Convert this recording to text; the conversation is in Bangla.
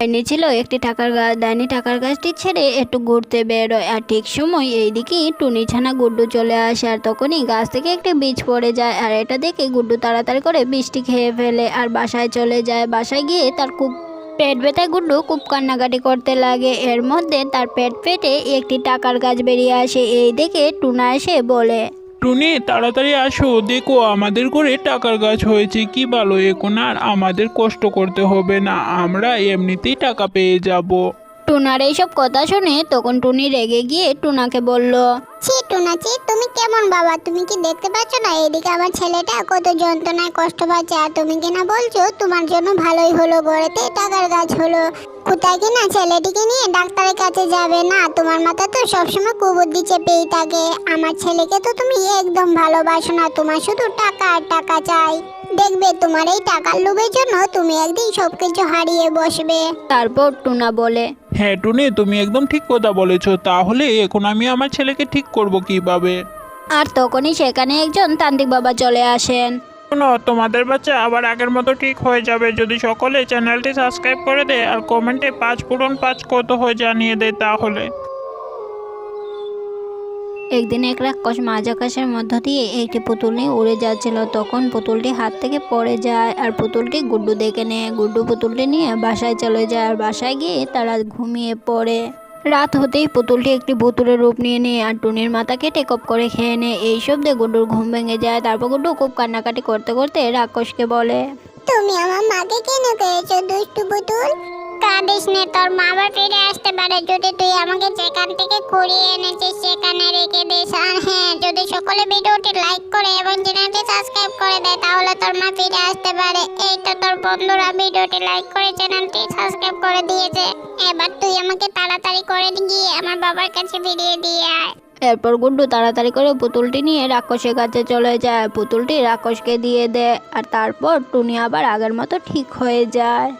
ডাইনি ছিল, একটি টাকার গাছ ডাইনি টাকার গাছটি ছেড়ে একটু ঘুরতে বেরোয়। আর ঠিক সময় এইদিকে টুনি ছানা গুড্ডু চলে আসে, আর তখনই গাছ থেকে একটি বীজ পড়ে যায়, আর এটা দেখে গুড্ডু তাড়াতাড়ি করে বীজটি খেয়ে ফেলে, আর বাসায় চলে যায়। বাসায় গিয়ে তার খুব পেট ব্যথায় গুড্ডু খুব কান্নাকাটি করতে লাগে। এর মধ্যে তার পেট পেটে একটি টাকার গাছ বেরিয়ে আসে। এই দেখে টুনা এসে বলে টুনি তাড়াতাড়ি আসো। দেখো আমাদের ঘরে টাকার গাছ হয়েছে। কি ভালো এখন আর আমাদের কষ্ট করতে হবে না। আমরা এমনিতেই টাকা পেয়ে যাব। টুনার এইসব কথা শুনে তখন টুনি রেগে গিয়ে টুনাকে বলল ছি টুনাচি তুমি কেমন বাবা? তুমি কি দেখতে পাচ্ছ না? এদিকে আমার ছেলেটা কত যন্ত্রণায় কষ্ট পাচ্ছে। আর তুমি কিনা বলছো তোমার জন্য ভালোই হলো গড়েতে টাকার গাছ হলো। কোথায় কিনা ছেলেটিকে নিয়ে ডাক্তারের কাছে যাবে না? তোমার মাথা তো সবসময় কুবুদ্ধি চেপেই থাকে। আমার ছেলেকে তো তুমি একদম ভালোবাসো না। তোমার শুধু টাকা আর টাকা চাই। দেখবে তোমার এই টাকার লোভের জন্য তুমি একদিন সবকিছু হারিয়ে বসবে। তারপর টুনা বলে হ্যাঁ টুনি তুমি একদম ঠিক কথা বলেছ। তাহলে এখন আমি আমার ছেলেকে ঠিক করব কীভাবে? আর তখনই সেখানে একজন তান্ত্রিক বাবা চলে আসেন। শোনো, তোমাদের বাচ্চা আবার আগের মতো ঠিক হয়ে যাবে। যদি সকলে চ্যানেলটি সাবস্ক্রাইব করে দেয় আর কমেন্টে পাঁচ পূরণ পাঁচ কত হয়ে জানিয়ে দেয় তাহলে। একদিন এক রাক্ষস মাঝ আকাশের মধ্য দিয়ে একটি পুতুল নিয়ে উড়ে যাচ্ছিল। তখন পুতুলটি হাত থেকে পড়ে যায় আর পুতুলটি গুড্ডু দেখে নেয়। গুড্ডু পুতুলটি নিয়ে বাসায় চলে যায় আর বাসায় গিয়ে তারা ঘুমিয়ে পড়ে। রাত হতেই পুতুলটি একটি ভুতুরের রূপ নিয়ে নেয় আর টুনির মাথা কেটে কপ করে খেয়ে নেয়। এই শব্দে গুড্ডুর ঘুম ভেঙে যায়। তারপর গুড্ডু খুব কান্নাকাটি করতে করতে রাক্ষসকে বলে তুমি আমার মাকে কেন করেছ দুষ্টু পুতুল? কাঁদিস নে তোর মা আবার ফিরে আসতে পারে। যদি তুই আমাকে যেখান থেকে কুড়িয়ে এনেছিস সেখানে রেখে দিস আর হ্যাঁ যদি সকলে ভিডিওটি দেয় তাহলে তোর মা ফিরে আসতে পারে। এই তো তোর বন্ধুরা ভিডিওটি লাইক করে চ্যানেলটি সাবস্ক্রাইব করে দিয়েছে। এবার তুই আমাকে তাড়াতাড়ি করে গিয়ে আমার বাবার কাছে ফিরিয়ে দিয়ে আয়। এরপর গুড্ডু তাড়াতাড়ি করে পুতুলটি নিয়ে রাক্ষসের কাছে চলে যায়। পুতুলটি রাক্ষসকে দিয়ে দেয় আর তারপর টুনি আবার আগের মতো ঠিক হয়ে যায়।